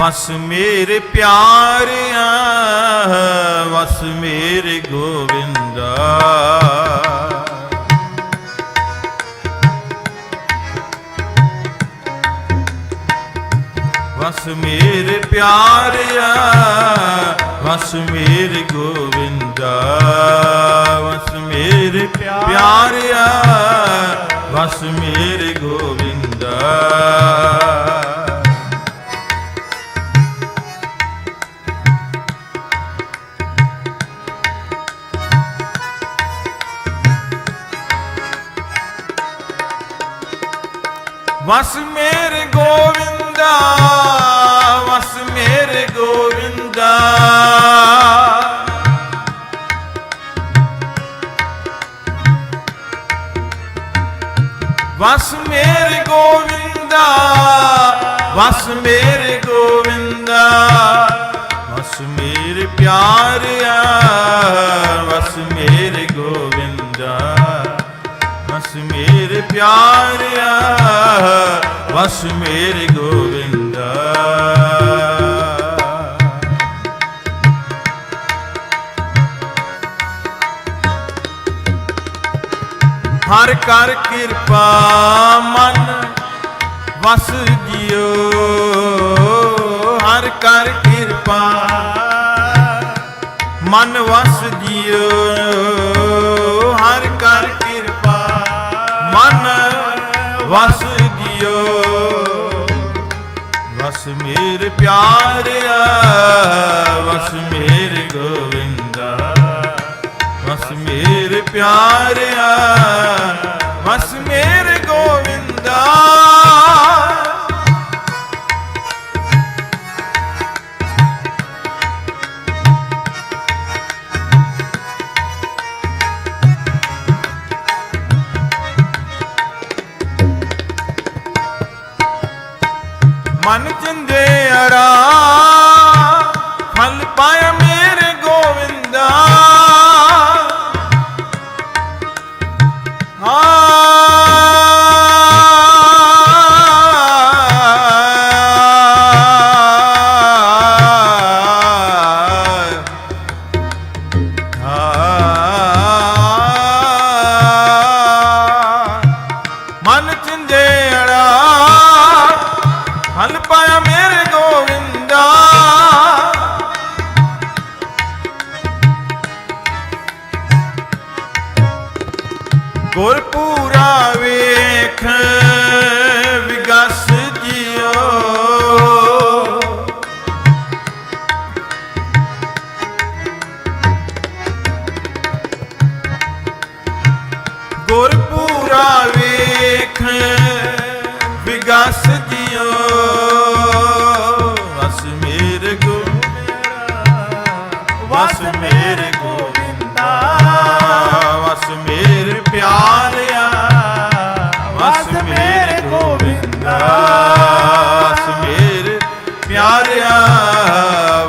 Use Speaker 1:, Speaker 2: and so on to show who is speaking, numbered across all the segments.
Speaker 1: ਵਸ ਮੇਰੇ ਪਿਆਰਿਆ, ਵਸ ਮੇਰੇ ਗੋਵਿੰਦਾ। ਵਸ ਮੇਰੇ ਪਿਆਰਿਆ, ਵਸ ਮੇਰੇ ਗੋਵਿੰਦਾ। ਵਸ ਮੇਰੇ ਪਿਆਰਿਆ, ਵਸ ਮੇਰੇ ਗੋਵਿੰਦਾ। ਵਸ ਮੇਰੇ ਗੋਵਿੰਦਾ, ਵਸ ਮੇਰੇ ਗੋਵਿੰਦਾ। ਵਸ ਮੇਰੇ ਗੋਵਿੰਦਾ, ਵਸ ਮੇਰੇ ਗੋਵਿੰਦਾ। ਵਸ ਮੇਰੇ ਪਿਆਰਿਆ, ਵਸ ਮੇਰੇ ਗੋਵਿੰਦਾ। ਵਸ ਮੇਰੇ ਪਿਆਰ ਵਸ ਮੇਰੇ ਗੋਵਿੰਦਾ। ਹਰ ਕਰ ਕਿਰਪਾ ਮਨ ਵਸ ਜਿਓ ਹਰ ਕਰ ਕਿਰਪਾ ਮਨ ਵਸ ਜਿਓ ਹਰ ਕਰ ਕਿਰਪਾ ਮਨ ਵਸ ਵਸ ਮੇਰੇ ਪਿਆਰਿਆ ਵਸ ਮੇਰੇ ਗੋਵਿੰਦਾ ਵਸ ਮੇਰੇ ਪਿਆਰਿਆ ਮਨ ਚਿੰਦੇ ਅੜਾ ਹਲ ਪਾਇਆ ਮੇਰੇ ਗੋਵਿੰਦਾ। ਗੁਰਪੂਰਾ ਵੇਖ ਗੁਰਪੂਰਾ ਵੇਖ, ਵਿਗਸ ਜਿਓ ਵਸ ਮੇਰੇ ਗੋ ਵਸ ਮੇਰੇ ਗੋਵਿੰਦਾ ਵਸ ਮੇਰੇ ਪਿਆਰਿਆ, ਵਸ ਮੇਰੇ ਗੋਵਿੰਦਾ ਵਸ ਮੇਰੇ ਪਿਆਰਿਆ,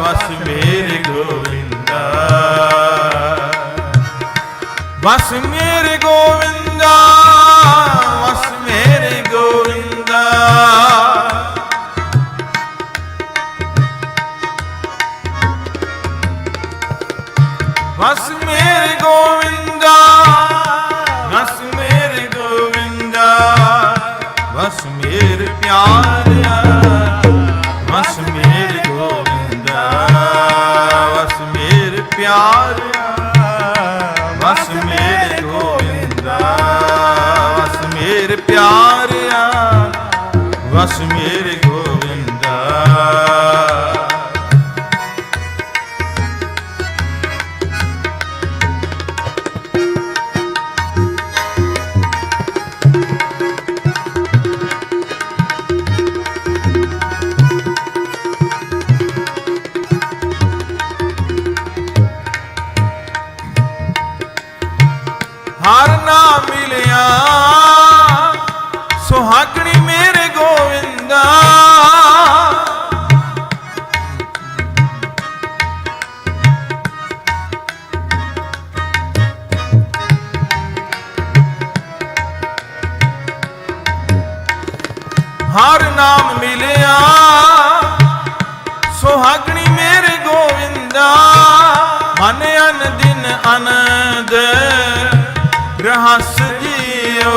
Speaker 1: ਵਸ ਮੇਰੇ ਗੋਵਿੰਦਾ ਵਸ ਮੇਰੇ ਵਸ ਮੇਰੇ ਗੋਵਿੰਦਾ। ਹਰ ਨਾ ਮਿਲਿਆ ਸੁਹਾਗਣੀ ਮੇਰੇ ਹਰ ਨਾਮ ਮਿਲਿਆ। ਸੁਹਾਗਣੀ ਮੇਰੇ ਗੋਵਿੰਦਾ, ਮਨ ਅਨ ਦਿਨ ਆਨੰਦ, ਰਹਸ ਜੀਓ।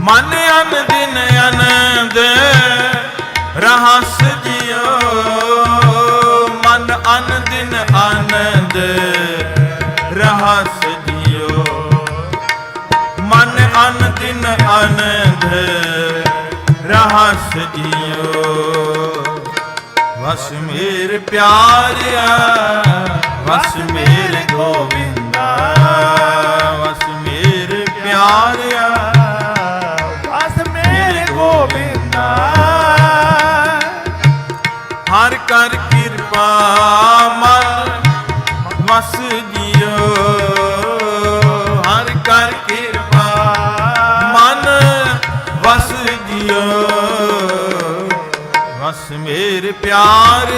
Speaker 1: ਮਨ ਅਨ ਦਿਨ ਆਨੰਦ ਰਹਸ ਜਿਓ, ਮਨ ਅਨ ਦਿਨ ਆਨੰਦ। ਰਹਸ ਜਿਓ, ਮਨ ਅਨ ਦਿਨ ਆਨੰਦ। ਰਹਸ ਜਿਓ, ਵਸ ਮੇਰ ਪਿਆਰਿਆ, ਵਸ ਮੇਰ ਗੋਵਿੰਦਾ। ਮੇਰੇ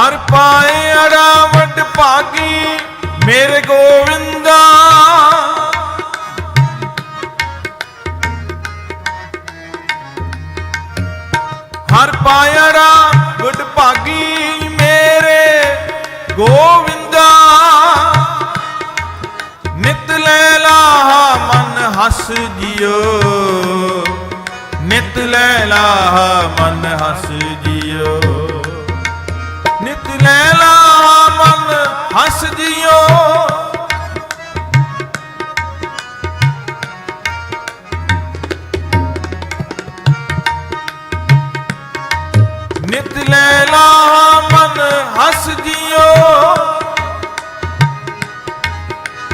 Speaker 1: ਹਰ ਪਾਏ ਅੜਾ ਵੱਡ ਭਾਗੀ, ਮੇਰੇ ਗੋਵਿੰਦਾ। ਹਰ ਪਾਇੜਾ ਵੱਡ ਭਾਗੀ, ਮੇਰੇ ਗੋਵਿੰਦਾ। ਨਿਤ ਲੈ ਲਾਹਾ ਮਨ ਹੱਸ ਜਿਓ, ਨਿਤ ਲੈ ਲਾਹਾ ਮਨ ਜਿਓ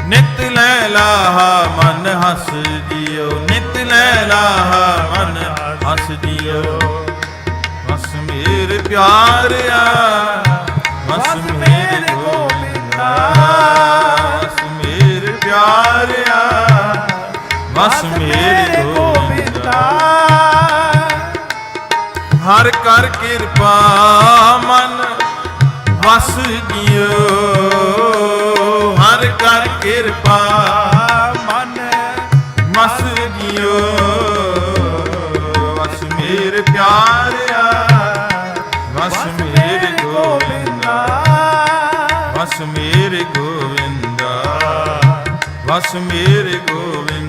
Speaker 1: ਨਿਤ ਲੈ ਲਾਹਾ ਮਨ ਹਸ ਜਿਓ ਨਿਤ ਲੈ ਲਾਹਾ ਮਨ ਹਸ ਜਿਓ ਵਸ ਮੇਰੇ ਪਿਆਰਿਆ ਵਸ ਮੇਰੇ ਗੋਬਿੰਦਾ ਵਸ ਮੇਰੇ ਪਿਆਰਿਆ ਵਸ ਮੇਰੇ ਗੋਬਿੰਦਾ ਹਰ ਕਰ ਕਿਰਪਾ ਮਨ ਵਸ ਜਿਓ ਹਰ ਕਰ ਕਿਰਪਾ
Speaker 2: ਮਨ
Speaker 1: ਮਸ ਜਿਓ ਵਸ ਮੇਰੇ ਪਿਆਰਿਆ ਵਸ ਮੇਰੇ ਗੋਬਿੰਦਾ ਵਸ ਮੇਰੇ ਗੋਬਿੰਦਾ ਵਸ ਮੇਰੇ ਗੋਬਿੰਦਾ